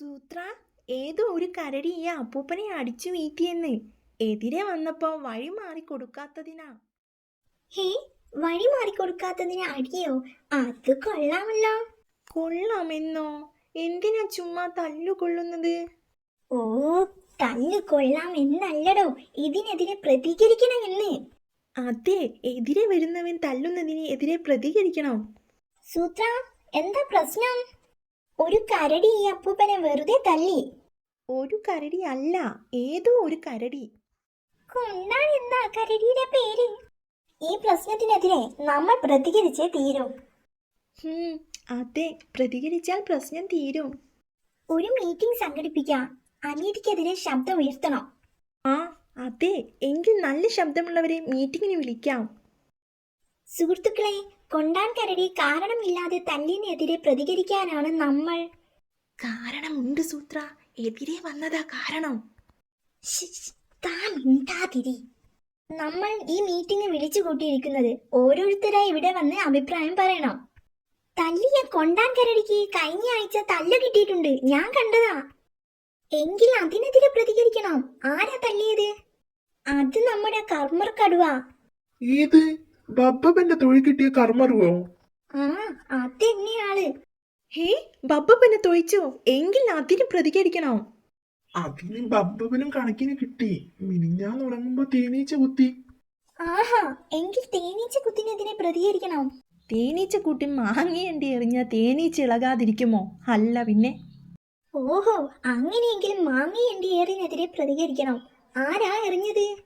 സൂത്ര ഏതോ ഒരു കരടി ഈ അപ്പൂപ്പനെ അടിച്ചു വീട്ടിയെന്ന് എതിരെ വന്നപ്പോ വഴി മാറി കൊടുക്കാത്തതിനാ. ഹേ വഴി മാറി കൊടുക്കാത്തതിന് അടിയോ? അത് കൊള്ളാമല്ലോ. കൊള്ളാമെന്നോ? എന്തിനാ ചുമ്മാ തല്ലുകൊള്ളുന്നത്? ഓ തല്ല് കൊള്ളാം എന്നല്ലടോ ഇതിനെതിരെ പ്രതികരിക്കണമെന്ന്. അതെ എതിരെ വരുന്നവൻ തല്ലുന്നതിന് എതിരെ പ്രതികരിക്കണം. സൂത്ര എന്താ പ്രശ്നം? ഒരു കരടി ഈ അപ്പൂപ്പനെ വെറുതെ തല്ലി. ഒരു കരടി അല്ല ഏതോ ഒരു കരടി. എന്താ കരടിയുടെ പേര്? ഈ പ്രശ്നത്തിനെതിരെ നമ്മൾ പ്രതികരിച്ചേ തീരും. ഹും, അതെ പ്രതികരിച്ചാൽ പ്രശ്നം തീരും. ഒരു മീറ്റിംഗ് സംഘടിപ്പിക്കാം. അനീതിക്കെതിരെ ശബ്ദം ഉയർത്തണം ആ അതെ എങ്കിൽ നല്ല ശബ്ദമുള്ളവരെ മീറ്റിങ്ങിന് വിളിക്കാം. സുഹൃത്തുക്കളെ കൊണ്ടാൻ കരടി കാരണമില്ലാതെ തല്ലിനെതിരെ പ്രതികരിക്കാനാണ് നമ്മൾ. കാരണമുണ്ട് സൂത്ര. എതിരെ വന്നതാ കാരണം. താൻ മിണ്ടാതിരി. നമ്മൾ ഈ മീറ്റിംഗ് വിളിച്ചു കൂട്ടിയിരിക്കുന്നത് ഓരോരുത്തരായി ഇവിടെ വന്ന് അഭിപ്രായം പറയണം. തല്ലിയ കൊണ്ടാൻ കരടിക്ക് കഴിഞ്ഞ ആഴ്ച തല്ല് കിട്ടിയിട്ടുണ്ട്. ഞാൻ കണ്ടതാ. എങ്കിൽ അതിനെതിരെ പ്രതികരിക്കണം. ആരാ തല്ലിയത്? അത് നമ്മുടെ കർമ്മർ കടുവ. ഏത്? ബബ്ബന്റെ തൊഴിൽ കിട്ടിയ കർമ്മറിവോ ആ അതെന്നെയാൾ ഹേ ബബ്ബപ്പനെ തൊഴിച്ചോ? എങ്കിൽ അതിന് പ്രതികരിക്കണോ. അതിന് ബബ്ബപ്പനും കണക്കിന് കിട്ടി. മിനിഞ്ഞാൽ ഉറങ്ങുമ്പോ തേനീച്ച കുത്തി. ആഹാ എങ്കിൽ തേനീച്ച കുത്തിനെതിരെ പ്രതികരിക്കണം. തേനീച്ച കുട്ടി മാങ്ങയണ്ടി എറിഞ്ഞ തേനീച്ച ഇളകാതിരിക്കുമോ? അല്ല പിന്നെ. ഓഹോ അങ്ങനെയെങ്കിൽ മാങ്ങയണ്ടി ഏറിനെതിരെ പ്രതികരിക്കണം. ആരാ എറിഞ്ഞത്?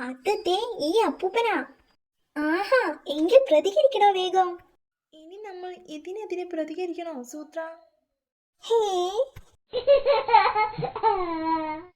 അതത്തെ ഈ അപ്പൂപ്പനാ. ആഹാ. എങ്കിൽ പ്രതികരിക്കണോ വേഗം? ഇനി നമ്മൾ ഇതിനെതിരെ പ്രതികരിക്കണോ സൂത്ര? ഹേ.